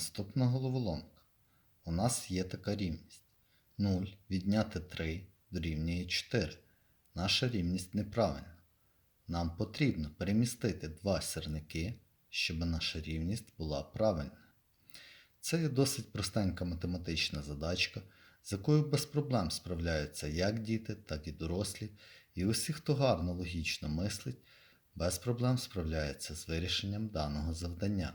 Наступна головоломка. У нас є така рівність. 0 відняти 3 дорівнює 4. Наша рівність неправильна. Нам потрібно перемістити два сірники, щоб наша рівність була правильна. Це є досить простенька математична задачка, з якою без проблем справляються як діти, так і дорослі, і усі, хто гарно логічно мислить, без проблем справляються з вирішенням даного завдання.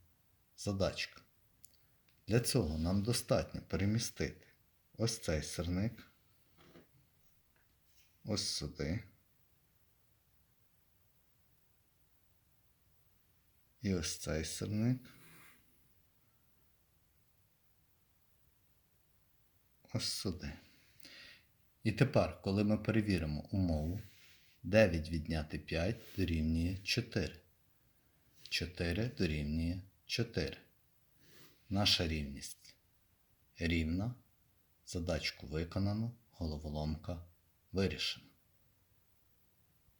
задачка? Для цього нам достатньо перемістити ось цей сирник, ось сюди. І ось цей сирник. Ось сюди. І тепер, коли ми перевіримо умову, 9 відняти 5 дорівнює 4. 4 дорівнює 4. Наша рівність рівна. Задачку виконано, головоломка вирішена.